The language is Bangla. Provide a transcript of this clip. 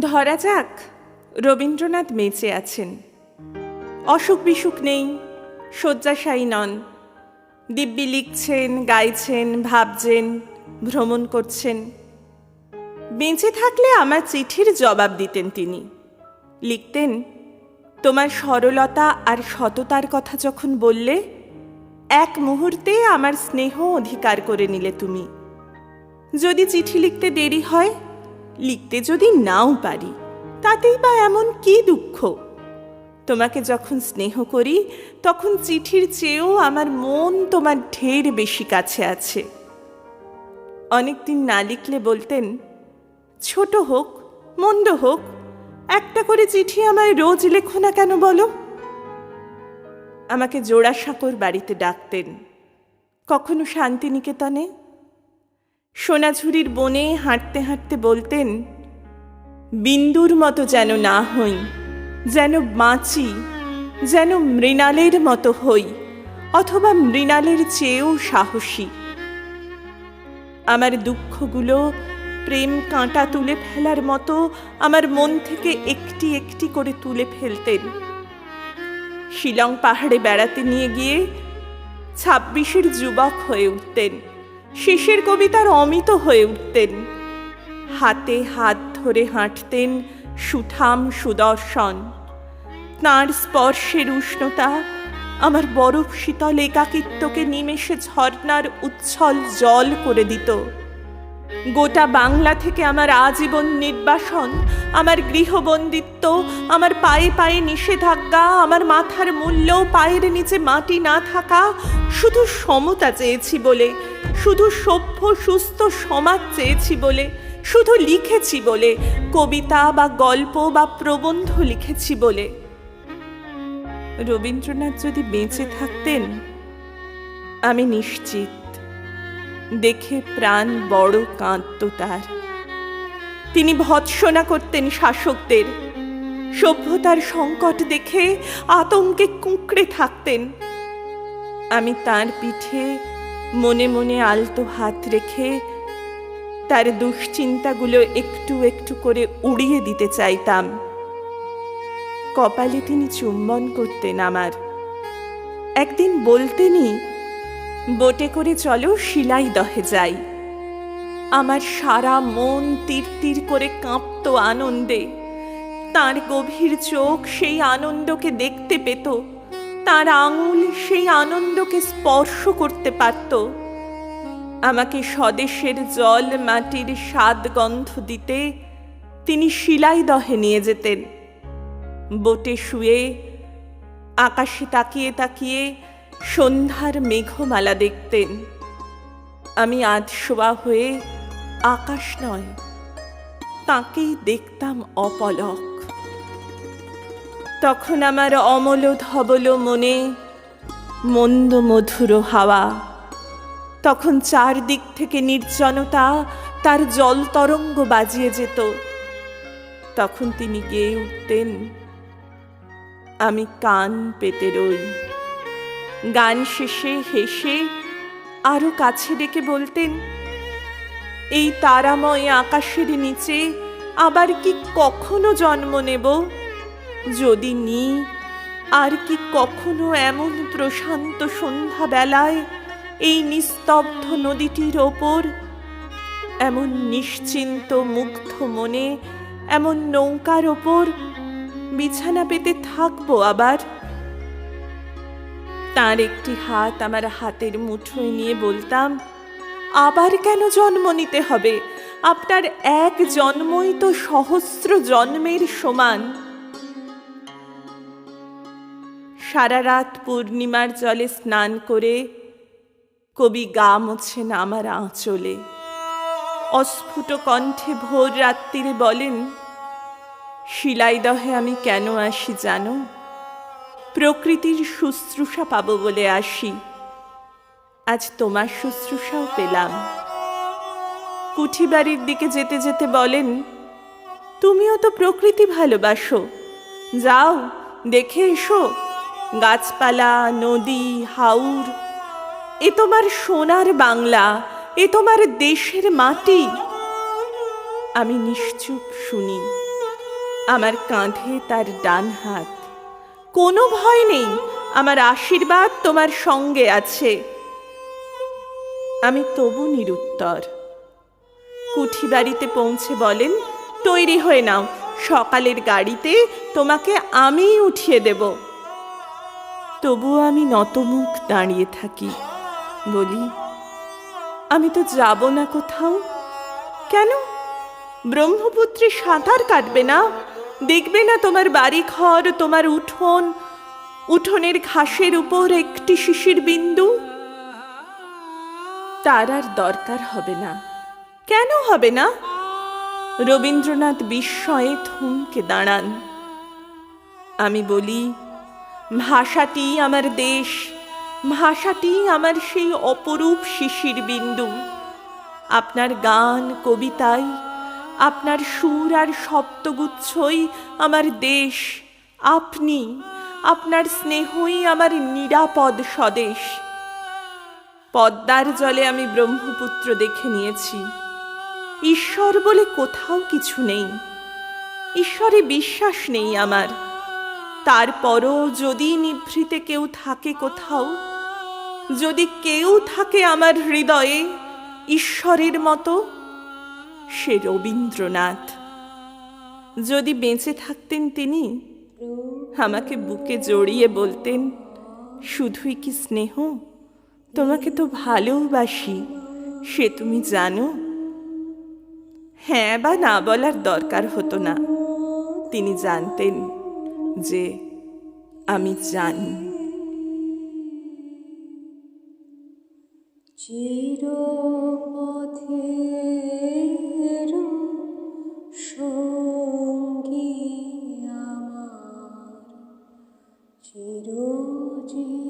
ধরা যাক, রবীন্দ্রনাথ বেঁচে আছেন। অসুখ বিসুখ নেই, শয্যাশায়ী নন। দিব্যি লিখছেন, গাইছেন, ভাবছেন, ভ্রমণ করছেন। বেঁচে থাকলে আমার চিঠির জবাব দিতেন তিনি। লিখতেন, তোমার সরলতা আর সততার কথা যখন বললে, এক মুহূর্তে আমার স্নেহ অধিকার করে নিলে তুমি। যদি চিঠি লিখতে দেরি হয় লিখতে যদি নাও পারি, তাতেই বা এমন কি দুঃখ? তোমাকে যখন স্নেহ করি, তখন চিঠির চেয়েও আমার মন তোমার ঢের বেশি কাছে আছে। অনেকদিন না লিখলে বলতেন, ছোট হোক, মন্দ হোক, একটা করে চিঠি আমায় রোজ লেখো না কেন বলো? আমাকে জোড়াসাঁকোর বাড়িতে ডাকতেন। কখনো শান্তিনিকেতনে সোনাঝুরির বনে হাঁটতে হাঁটতে বলতেন, বিন্দুর মতো যেন না হই, যেন বাঁচি, যেন মৃণালের মতো হই, অথবা মৃণালের চেয়েও সাহসী। আমার দুঃখগুলো প্রেম কাঁটা তুলে ফেলার মতো আমার মন থেকে একটি একটি করে তুলে ফেলতেন। শিলং পাহাড়ে বেড়াতে নিয়ে গিয়ে ছাব্বিশের যুবক হয়ে উঠতেন। শেষের কবিতার অমিত হয়ে উঠতেন। হাতে হাত ধরে হাঁটতেন সুঠাম সুদর্শন। তাঁর স্পর্শের উষ্ণতা আমার বরফ শীতল একাকিত্বকে নিমেষে ঝর্ণার উচ্ছল জল করে দিত। গোটা বাংলা থেকে আমার আজীবন নির্বাসন, আমার গৃহবন্দিত্ব, আমার পায়ে পায়ে নিষেধাজ্ঞা, আমার মাথার মূল্য, পায়ের নিচে মাটি না থাকা, শুধু সমতা চেয়েছি বলে শুধু সভ্য সুস্থ সমাজ চেয়েছি বলে, শুধু লিখেছি বলে, কবিতা বা গল্প বা প্রবন্ধ লিখেছি বলে। রবীন্দ্রনাথ যদি বেঁচে থাকতেন, আমি নিশ্চিত দেখে প্রাণ বড় কাঁদত তার। তিনি ভৎসনা করতেন শাসকদের, সভ্যতার সংকট দেখে আতঙ্কে কুঁকড়ে থাকতেন। আমি তার পিঠে মনে মনে আলতো হাত রেখে তার দুশ্চিন্তাগুলো একটু একটু করে উড়িয়ে দিতে চাইতাম। কপালে তিনি চুম্বন করতেন আমার। একদিন বলতেনই বোটে করে চলো, শিলাই দহে যাই। আমার সারা মন তীর তীর করে কাঁপত আনন্দে। তার গভীর চোখ সেই আনন্দকে দেখতে পেত। তার আঙুল সেই আনন্দকে স্পর্শ করতে পারত। আমাকে স্বদেশের জল, মাটির স্বাদ, গন্ধ দিতে তিনি শিলাই দহে নিয়ে যেতেন। বোটে শুয়ে, আকাশে তাকিয়ে তাকিয়ে সন্ধ্যার মেঘমালা দেখতেন। আমি আজ শোয়া হয়ে আকাশ নয়, তাকেই দেখতাম অপলক। তখন আমার অমল ধবল মনে, মন্দ মধুর হাওয়া। তখন চারদিক থেকে নির্জনতা তার জল তরঙ্গ বাজিয়ে যেত। তখন তিনি গেয়ে উঠতেন, আমি কান পেতে রই। গান শেষে হেসে আরও কাছে ডেকে বলতেন, এই তারাময় আকাশের নিচে আবার কি কখনো জন্ম নেব? যদি নি, আর কি কখনো এমন প্রশান্ত সন্ধ্যাবেলায় এই নিস্তব্ধ নদীটির ওপর, এমন নিশ্চিন্ত মুগ্ধ মনে, এমন নৌকার ওপর বিছানা পেতে থাকব আবার? তার একটি হাত আমার হাতের মুঠোয় নিয়ে বলতাম, আবার কেন জন্ম নিতে হবে? আপনার এক জন্মই তো সহস্র জন্মের সমান। সারা রাত পূর্ণিমার জলে স্নান করে কবি গা মোছেন আমার আঁচলে। অস্ফুট কণ্ঠে ভোর রাত্রিরে বলেন শিলাইদহে আমি কেন আসি জানো? প্রকৃতির শুশ্রূষা পাবো বলে আসি। আজ তোমার শুশ্রূষাও পেলাম। কুঠিবাড়ির দিকে যেতে যেতে বলেন, তুমিও তো প্রকৃতি ভালোবাসো। যাও, দেখে এসো। গাছপালা, নদী হাউর এ তোমার সোনার বাংলা, এ তোমার দেশের মাটি। আমি নিশ্চুপ শুনি, আমার কাঁধে তার ডান হাত। কোনো ভয় নেই, আমার আশীর্বাদ তোমার সঙ্গে আছে। আমি তবু নিরুত্তর। কুঠি বাড়িতে পৌঁছে বলেন, তৈরি হয়ে নাও, সকালের গাড়িতে তোমাকে আমিই উঠিয়ে দেব। তবুও আমি নতমুখ দাঁড়িয়ে থাকি। বলি, আমি তো যাব না কোথাও। কেন? ব্রহ্মপুত্রে সাঁতার কাটবে না। দেখবে না তোমার বাড়ি ঘর তোমার উঠোন। উঠোনের ঘাসের উপর একটি শিশির বিন্দু। তার আর দরকার হবে না। কেন হবে না? রবীন্দ্রনাথ বিস্ময়ে থমকে দাঁড়ান। আমি বলি ভাষাটি আমার দেশ, ভাষাটি আমার সেই অপরূপ শিশির বিন্দু। আপনার গান কবিতায় আপনার সুর আর শব্দগুচ্ছই আমার দেশ। আপনি, আপনার স্নেহই আমার নিরাপদ স্বদেশ। পদ্মার জলে আমি ব্রহ্মপুত্র দেখে নিয়েছি। ঈশ্বর বলে কোথাও কিছু নেই। ঈশ্বরে বিশ্বাস নেই আমার। তারপরও যদি নিভৃতে কেউ থাকে কোথাও, যদি কেউ থাকে আমার হৃদয়ে ঈশ্বরের মতো, সে রবীন্দ্রনাথ। যদি বেঁচে থাকতেন তিনি, আমাকে বুকে জড়িয়ে বলতেন, শুধুই কি স্নেহ? তোমাকে তো ভালোবাসি সে তুমি জানো? হ্যাঁ বা না বলার দরকার হতো না। তিনি জানতেন। যে আমি জানি। চিরপথের সঙ্গী আমার চিরজীবন